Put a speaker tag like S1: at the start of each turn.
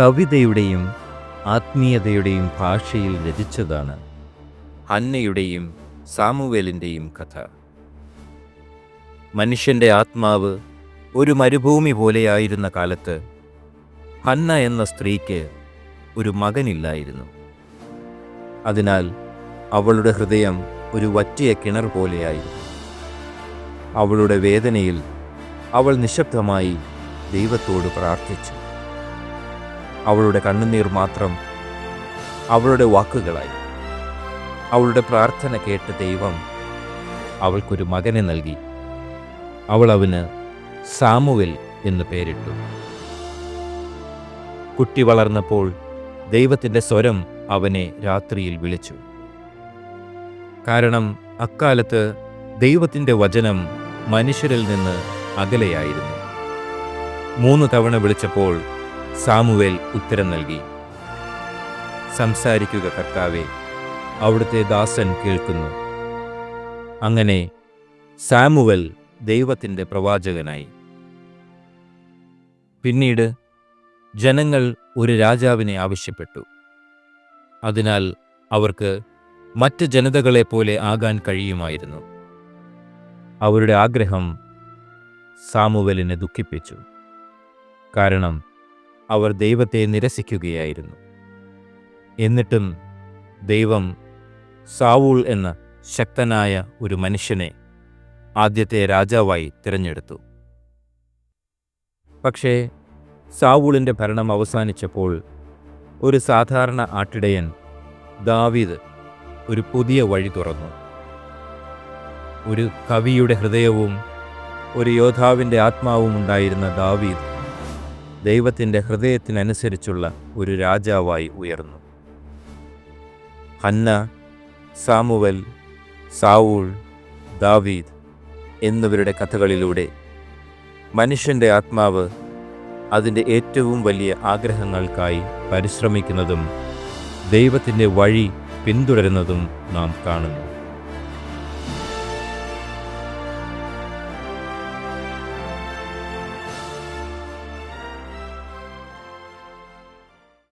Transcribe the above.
S1: കവിതയുടെയും ആത്മീയതയുടെയും ഭാഷയിൽ രചിച്ചതാണ് അന്നയുടെയും സാമുവേലിന്റെയും കഥ. മനുഷ്യന്റെ ആത്മാവ് ഒരു മരുഭൂമി പോലെയായിരുന്ന കാലത്ത് ഹന്ന എന്ന സ്ത്രീക്ക് ഒരു മകനില്ലായിരുന്നു. അതിനാൽ അവളുടെ ഹൃദയം ഒരു വറ്റിയ കിണർ പോലെയായിരുന്നു. അവളുടെ വേദനയിൽ അവൾ നിശബ്ദമായി ദൈവത്തോട് പ്രാർത്ഥിച്ചു. അവളുടെ കണ്ണുനീർ മാത്രം അവളുടെ വാക്കുകളായി. അവളുടെ പ്രാർത്ഥന കേട്ട ദൈവം അവൾക്കൊരു മകനെ നൽകി. അവൾ അവന് സാമുവൽ എന്ന് പേരിട്ടു. കുട്ടി വളർന്നപ്പോൾ ദൈവത്തിന്റെ സ്വരം അവനെ രാത്രിയിൽ വിളിച്ചു. കാരണം അക്കാലത്ത് ദൈവത്തിന്റെ വചനം മനുഷ്യരിൽ നിന്ന് അകലെയായിരുന്നു. മൂന്ന് തവണ വിളിച്ചപ്പോൾ സാമുവേൽ ഉത്തരം നൽകി. സംസാരിക്കുക കർത്താവെ അവിടുത്തെ ദാസൻ കേൾക്കുന്നു. അങ്ങനെ സാമുവൽ ദൈവത്തിന്റെ പ്രവാചകനായി. പിന്നീട് ജനങ്ങൾ ഒരു രാജാവിനെ ആവശ്യപ്പെട്ടു. അതിനാൽ അവർക്ക് മറ്റ് ജനതകളെപ്പോലെ ആകാൻ കഴിയുമായിരുന്നു. അവരുടെ ആഗ്രഹം സാമുവലിനെ ദുഃഖിപ്പിച്ചു. കാരണം അവർ ദൈവത്തെ നിരസിക്കുകയായിരുന്നു. എന്നിട്ടും ദൈവം സാവൂൾ എന്ന ശക്തനായ ഒരു മനുഷ്യനെ ആദ്യത്തെ രാജാവായി തിരഞ്ഞെടുത്തു. പക്ഷേ സാവൂളിന്റെ ഭരണം അവസാനിച്ചപ്പോൾ ഒരു സാധാരണ ആട്ടിടയൻ ദാവീദ് ഒരു പുതിയ വഴി തുറന്നു. ഒരു കവിയുടെ ഹൃദയവും ഒരു യോദ്ധാവിന്റെ ആത്മാവും ഉണ്ടായിരുന്ന ദാവീദ് ദൈവത്തിന്റെ ഹൃദയത്തിനനുസരിച്ചുള്ള ഒരു രാജാവായി ഉയർന്നു. ഹന്ന സാമുവൽ സാവൂൾ ദാവീദ് എന്നിവരുടെ കഥകളിലൂടെ മനുഷ്യന്റെ ആത്മാവ് അതിന്റെ ഏറ്റവും വലിയ ആഗ്രഹങ്ങൾക്കായി പരിശ്രമിക്കുന്നതും ദൈവത്തിന്റെ വഴി പിന്തുടരുന്നതും നാം കാണുന്നു.